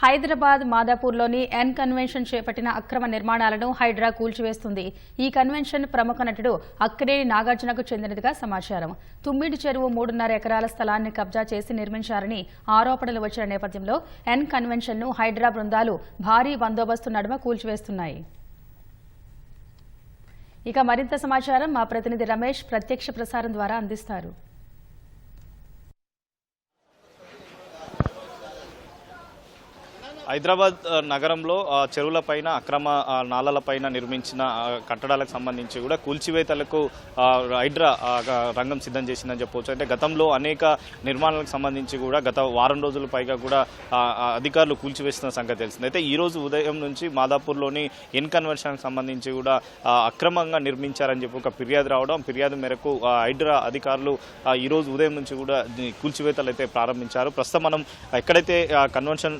Hyderabad మాదాపూర్లోని N convention చేపట్టిన అక్రమ నిర్మాణాలను హైడ్రా కూల్చివేస్తుంది. ఈ కన్వెన్షన్ ప్రముఖ నటుడు అక్కినేని నాగార్జునకు చెందినదిగా సమాచారం. తుమ్మిడి చెరువు మూడున్నర ఎకరాల స్థలాన్ని కబ్జా చేసి నిర్మించారని ఆరోపణలు వచ్చిన నేపథ్యంలో ఎన్ కన్వెన్షన్ను హైడ్రా బృందాలు భారీ బందోబస్తు నడుమ కూల్చివేస్తున్నాయి. ఇక మరింత సమాచారం మా ప్రతినిధి రమేష్ ప్రత్యక్ష ప్రసారం ద్వారా అందిస్తారు. హైదరాబాద్ నగరంలో చెరువులపైన అక్రమ ఆ, నాలలపైన నిర్మించిన కట్టడాలకు సంబంధించి కూడా కూల్చివేతలకు హైడ్రా రంగం సిద్ధం చేసిందని చెప్పవచ్చు. అంటే గతంలో అనేక నిర్మాణాలకు సంబంధించి కూడా గత వారం రోజుల పైగా కూడా అధికారులు కూల్చివేస్తున్న సంగతి తెలిసింది. అయితే ఈ రోజు ఉదయం నుంచి మాదాపూర్లోని ఇన్ కన్వెన్షన్కి సంబంధించి కూడా అక్రమంగా నిర్మించారని చెప్పి ఒక ఫిర్యాదు రావడం ఫిర్యాదు మేరకు హైడ్రా అధికారులు ఈరోజు ఈ రోజు ఉదయం నుంచి కూడా కూల్చివేతలు అయితే ప్రారంభించారు. ప్రస్తుతం మనం ఎక్కడైతే కన్వెన్షన్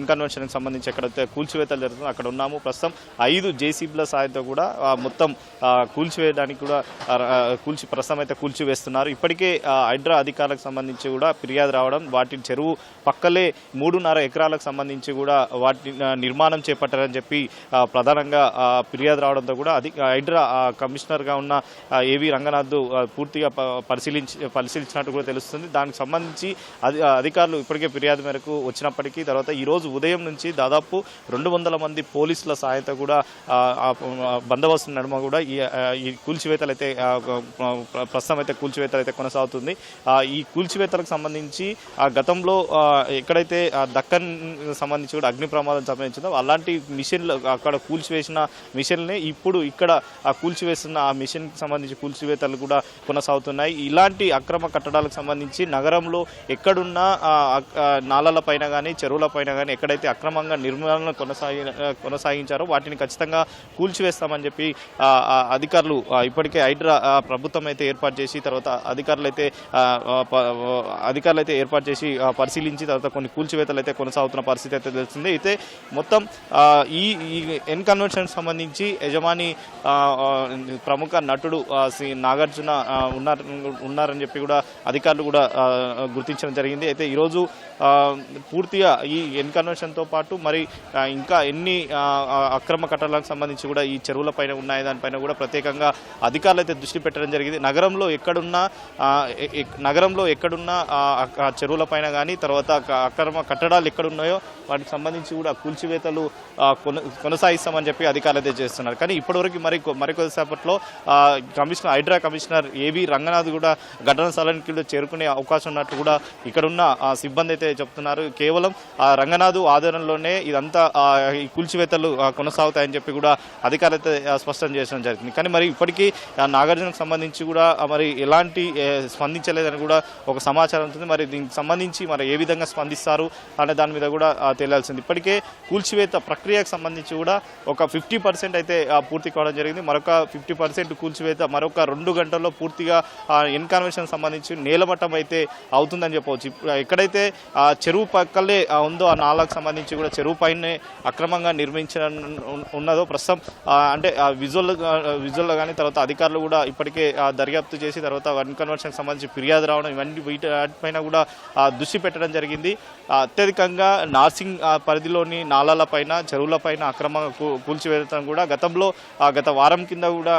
ఆ, కన్వెన్షన్కి సంబంధించి ఎక్కడైతే కూల్చివేతలు జరుగుతుంది అక్కడ ఉన్నాము. ప్రస్తుతం ఐదు జేసీబీల సాయంతో కూడా మొత్తం కూల్చివేయడానికి కూడా కూల్చి ప్రస్తుతం అయితే కూల్చివేస్తున్నారు. ఇప్పటికే హైడ్రా అధికారులకు సంబంధించి కూడా ఫిర్యాదు రావడం వాటి చెరువు పక్కలే మూడున్నర ఎకరాలకు సంబంధించి కూడా వాటి నిర్మాణం చేపట్టారని చెప్పి ప్రధానంగా ఫిర్యాదు రావడంతో కూడా అది హైడ్రా కమిషనర్గా ఉన్న ఏవి రంగనాథ్ పూర్తిగా పరిశీలించి పరిశీలించినట్టు కూడా తెలుస్తుంది. దానికి సంబంధించి అధి అధికారులు ఇప్పటికే ఫిర్యాదు మేరకు వచ్చినప్పటికీ తర్వాత ఈరోజు ఉదయం నుంచి దాదాపు రెండు వందల మంది పోలీసుల సహాయత కూడా బందోబస్తు నడుమ కూడా ఈ ఈ కూల్చివేతలు అయితే ప్రస్తుతం అయితే కూల్చివేతలు అయితే కొనసాగుతుంది. ఈ కూల్చివేతలకు సంబంధించి ఆ గతంలో ఎక్కడైతే దక్కన్ సంబంధించి కూడా అగ్ని ప్రమాదం సంబంధించిందో అలాంటి మిషన్లు అక్కడ కూల్చివేసిన మిషన్లే ఇప్పుడు ఇక్కడ ఆ కూల్చివేస్తున్న ఆ మిషన్కి సంబంధించి కూల్చివేతలు కూడా కొనసాగుతున్నాయి. ఇలాంటి అక్రమ కట్టడాలకు సంబంధించి నగరంలో ఎక్కడున్నా ఆ, నాలల పైన కానీ చెరువుల పైన కానీ ఎక్కడైతే అక్రమంగా నిర్మాణం కొనసాగి కొనసాగించారో వాటిని ఖచ్చితంగా కూల్చివేస్తామని చెప్పి అధికారులు ఇప్పటికే హైడ్రా ప్రభుత్వం అయితే ఏర్పాటు చేసి తర్వాత అధికారులు అయితే అధికారులు అయితే ఏర్పాటు చేసి పరిశీలించి తర్వాత కొన్ని కూల్చివేతలు అయితే కొనసాగుతున్న పరిస్థితి అయితే తెలిసింది అయితే మొత్తం ఈ ఈ ఎన్ కన్వెన్షన్ సంబంధించి యజమాని ప్రముఖ నటుడు శ్రీ నాగార్జున ఉన్నారు ఉన్నారని చెప్పి కూడా అధికారులు కూడా గుర్తించడం జరిగింది. అయితే ఈరోజు పూర్తిగా ఈ ఎన్ కన్వెన్షన్తో పాటు మరి ఇంకా ఎన్ని అక్రమ కట్టడాలకు సంబంధించి కూడా ఈ చెరువుల పైన ఉన్నాయి. దానిపైన కూడా ప్రత్యేకంగా అధికారులు అయితే దృష్టి పెట్టడం జరిగింది. నగరంలో ఎక్కడున్నా నగరంలో ఎక్కడున్నా చెరువుల పైన కానీ తర్వాత అక్రమ కట్టడాలు ఎక్కడున్నాయో వాటికి సంబంధించి కూడా కూల్చివేతలు కొన- కొనసాగిస్తామని చెప్పి అధికారులు అయితే చేస్తున్నారు. కానీ ఇప్పటివరకు మరి మరికొద్దిసేపట్లో కమిషనర్ హైడ్రా కమిషనర్ ఏవి రంగనాథ్ కూడా ఘటన స్థలానికి చేరుకునే అవకాశం ఉన్నట్టు కూడా ఇక్కడున్న ఆ, సిబ్బంది అయితే చెప్తున్నారు. కేవలం ఆ రంగనాథ్ ఆధ్వర్యంలోనే ఇదంతా ఈ కూల్చివేతలు కొనసాగుతాయని చెప్పి కూడా అధికారులు స్పష్టం చేయడం జరిగింది. కానీ మరి ఇప్పటికీ నాగార్జునకు సంబంధించి కూడా మరి ఎలాంటి స్పందించలేదని కూడా ఒక సమాచారం ఉంటుంది. మరి దీనికి సంబంధించి మరి ఏ విధంగా స్పందిస్తారు అనే దాని మీద కూడా తెలియాల్సింది ఇప్పటికే కూల్చివేత ప్రక్రియకు సంబంధించి కూడా ఒక ఫిఫ్టీ పర్సెంట్ అయితే పూర్తి కావడం జరిగింది. మరొక ఫిఫ్టీ పర్సెంట్ కూల్చివేత మరొక రెండు గంటల్లో పూర్తిగా ఇన్కన్వెన్షన్ సంబంధించి నేలమట్టం అయితే అవుతుందని చెప్పవచ్చు. ఎక్కడైతే చెరువు పక్కలే ఉందో ఆ స్థలాలకు సంబంధించి కూడా చెరువు పైనే అక్రమంగా నిర్మించిన ఉన్నదో ప్రస్తుతం ఆ, అంటే విజువల్ విజువల్లో కానీ తర్వాత అధికారులు కూడా ఇప్పటికే ఆ, దర్యాప్తు చేసి తర్వాత వన్ కన్వర్షన్కి సంబంధించి ఫిర్యాదు రావడం ఇవన్నీ వీటి వాటిపైన కూడా దృష్టి పెట్టడం జరిగింది. అత్యధికంగా నార్సింగ్ పరిధిలోని నాలాల పైన చెరువుల పైన అక్రమంగా కూల్చివేయడం కూడా గతంలో ఆ, గత వారం కింద కూడా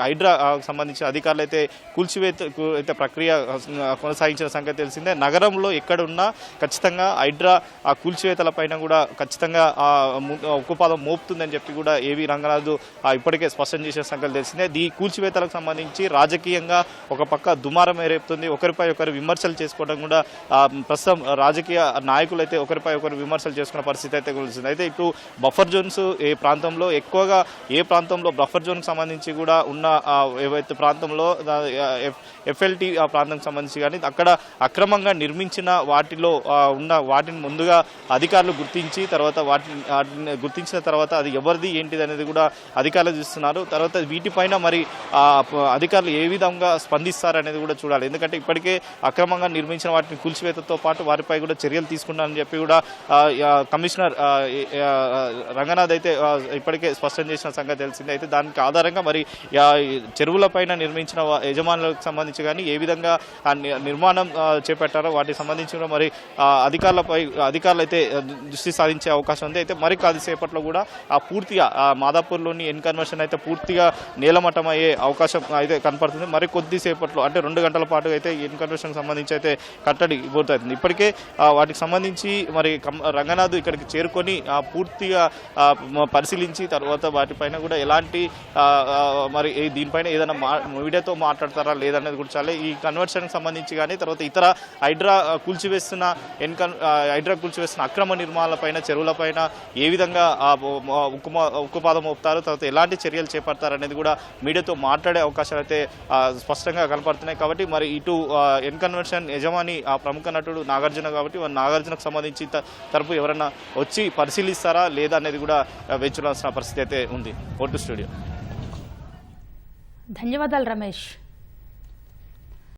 హైడ్రా సంబంధించిన అధికారులు అయితే కూల్చివేత అయితే ప్రక్రియ కొనసాగించిన సంగతి తెలిసిందే. నగరంలో ఎక్కడున్నా ఖచ్చితంగా హైడ్రా ఆ కూల్చివేతల పైన కూడా ఖచ్చితంగా ఆ, ఉక్కుపాదం మోపుతుందని చెప్పి కూడా ఏవి రంగనాథ్ ఇప్పటికే స్పష్టం చేసిన సంగతి తెలిసిందే. ఈ కూల్చివేతలకు సంబంధించి రాజకీయంగా ఒక పక్క దుమారం రేపుతుంది ఒకరిపై ఒకరు విమర్శలు చేసుకోవడం కూడా ప్రస్తుతం రాజకీయ నాయకులు అయితే ఒకరిపై ఒకరు విమర్శలు చేసుకున్న పరిస్థితి అయితే తెలిసింది అయితే ఇప్పుడు బఫర్ జోన్స్ ఏ ప్రాంతంలో ఎక్కువగా ఏ ప్రాంతంలో బఫర్ జోన్కి సంబంధించి కూడా ఉన్న ఏవైతే ప్రాంతంలో ఎఫ్ఎల్టీ ఆ ప్రాంతానికి సంబంధించి కానీ అక్కడ అక్రమంగా నిర్మించిన వాటిలో ఉన్న వాటిని ముందుగా అధికారులు గుర్తించి తర్వాత వాటిని వాటిని గుర్తించిన తర్వాత అది ఎవరిది ఏంటిది అనేది కూడా అధికారులు చూస్తున్నారు. తర్వాత వీటిపైన మరి అధికారులు ఏ విధంగా స్పందిస్తారు అనేది కూడా చూడాలి. ఎందుకంటే ఇప్పటికే అక్రమంగా నిర్మించిన వాటిని కూల్చివేతతో పాటు వారిపై కూడా చర్యలు తీసుకున్నారని చెప్పి కూడా కమిషనర్ రంగనాథ్ అయితే ఇప్పటికే స్పష్టం చేసిన సంగతి తెలిసింది. అయితే దానికి ఆధారంగా మరి చెరువులపైన చెరువుల పైన నిర్మించిన యజమానులకు సంబంధించి కానీ ఏ విధంగా నిర్మాణం చేపట్టారో వాటికి సంబంధించి కూడా మరి అధికారుల అధికారులపై అధికారులు అయితే దృష్టి సాధించే అవకాశం ఉంది. అయితే మరి కాదుసేపట్లో కూడా ఆ పూర్తిగా ఆ మాదాపూర్లోని ఎన్కన్వర్షన్ అయితే పూర్తిగా నేలమట్టం అయ్యే అవకాశం అయితే కనపడుతుంది. మరి కొద్దిసేపట్లో అంటే రెండు గంటల పాటు అయితే ఎన్ సంబంధించి అయితే కట్టడి పూర్తవుతుంది ఇప్పటికే వాటికి సంబంధించి మరి కం- రంగనాథ్ ఇక్కడికి చేరుకొని పూర్తిగా పరిశీలించి తర్వాత వాటిపైన కూడా ఎలాంటి మరి దీనిపైన ఏదైనా మా మీడియాతో మాట్లాడతారా లేదనేది కూడా చాలా. ఈ కన్వర్షన్కి సంబంధించి కానీ తర్వాత ఇతర హైడ్రా కూల్చివేస్తున్న ఎన్కన్ హైడ్రా కూల్చివేస్తున్న అక్రమ నిర్మాణాలపైన చెరువులపైన ఏ విధంగా ఆ, ఉక్కుమ ఉక్కుపాదం మోపుతారు తర్వాత ఎలాంటి చర్యలు చేపడతారు అనేది కూడా మీడియాతో మాట్లాడే అవకాశాలు అయితే స్పష్టంగా కనపడుతున్నాయి. కాబట్టి మరి ఇటు ఎన్కన్వెన్షన్ యజమాని ఆ ప్రముఖ నటుడు నాగార్జున కాబట్టి నాగార్జునకు సంబంధించి తరపు ఎవరైనా వచ్చి పరిశీలిస్తారా లేదా అనేది కూడా ఆ, వేచి పరిస్థితి అయితే ఉంది. ఓటు స్టూడియో. ధన్యవాదాలు రమేష్.